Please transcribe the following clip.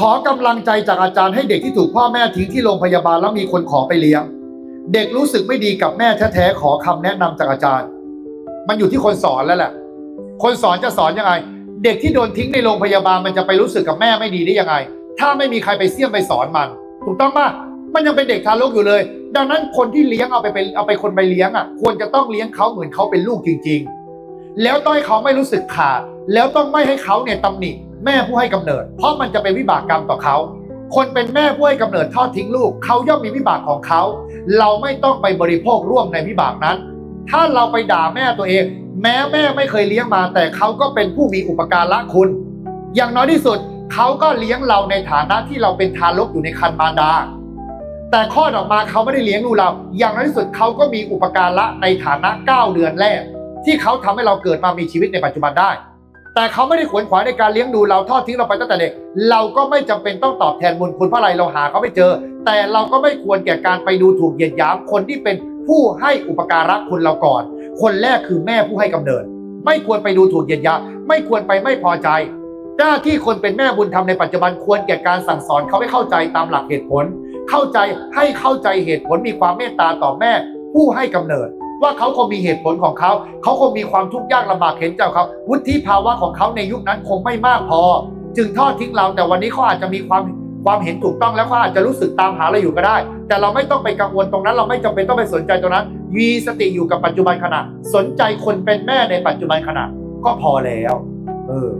ขอกำลังใจจากอาจารย์ให้เด็กที่ถูกพ่อแม่ทิ้งที่โรงพยาบาลแล้วมีคนขอไปเลี้ยง เด็กรู้สึกไม่ดีกับแม่แท้ๆขอคำแนะนำจากอาจารย์ มันอยู่ที่คนสอนแล้วแหละ คนสอนจะสอนยังไง เด็กที่โดนทิ้งในโรงพยาบาลมันจะไปรู้สึกกับแม่ไม่ดีได้ยังไง ถ้าไม่มีใครไปเสี่ยมไปสอนมัน ถูกต้องปะมันยังเป็นเด็กทารกอยู่เลย ดังนั้นคนที่เลี้ยงเอาไปเป็นเอาไปคนไปเลี้ยงอะ ควรจะต้องเลี้ยงเขาเหมือนเขาเป็นลูกจริง ๆ แล้วต้องให้เขาไม่รู้สึกขาด แล้วต้องไม่ให้เขาเนี่ยตำหนิ แม่ผู้ให้กำเนิด เพราะมันจะเป็นวิบากกรรมต่อเขา คนเป็นแม่ผู้ให้กำเนิดทอดทิ้งลูกเขาย่อมมีวิบากของเขา เราไม่ต้องไปบริโภคร่วมในวิบากนั้น ถ้าเราไปด่าแม่ตัวเอง แม้แม่ไม่เคยเลี้ยงมา แต่เขาก็เป็นผู้มีอุปการะคุณ อย่างน้อยที่สุดเขาก็เลี้ยงเราในฐานะที่เราเป็นทารกอยู่ในครรภ์มารดา แต่ข้อออกมาเขาไม่ได้เลี้ยงดูเรา อย่างน้อยที่สุดเขาก็มีอุปการะในฐานะ 9 เดือนแรก ที่เขาทำให้เราเกิดมามีชีวิตในปัจจุบันได้ แต่เขาไม่ได้ขวนขวายในการเลี้ยงดูเราทอดทิ้งเราไปตั้งแต่เด็ก เราก็ไม่จำเป็นต้องตอบแทนบุญคุณเพราะอะไรเราหาเขาไม่เจอ แต่เราก็ไม่ควรแก่การไปดูถูกเหยียดหยามคนที่เป็นผู้ให้อุปการะคุณเราก่อน คนแรกคือแม่ผู้ให้กำเนิด ไม่ควรไปดูถูกเหยียดหยามไม่ควรไปไม่พอใจ หน้าที่คนเป็นแม่บุญธรรมในปัจจุบันควรแก่การสั่งสอนเขาให้เข้าใจตามหลักเหตุผล เข้าใจให้เข้าใจเหตุผลมีความเมตตาต่อแม่ผู้ให้กำเนิด ว่าเขาคงมีเหตุผลของเขา เขาคงมีความทุกข์ยากลำบากเห็นใจเขา วุฒิภาวะของเขาในยุคนั้นคงไม่มากพอ จึงทอดทิ้งเรา แต่วันนี้เขาอาจจะมีความความเห็นถูกต้องแล้วเขาอาจจะรู้สึกตามหาเราอยู่ก็ได้ แต่เราไม่ต้องไปกังวลตรงนั้น เราไม่จำเป็นต้องไปสนใจตรงนั้น มีสติอยู่กับปัจจุบันขณะ สนใจคนเป็นแม่ในปัจจุบันขณะ ก็พอแล้ว เออ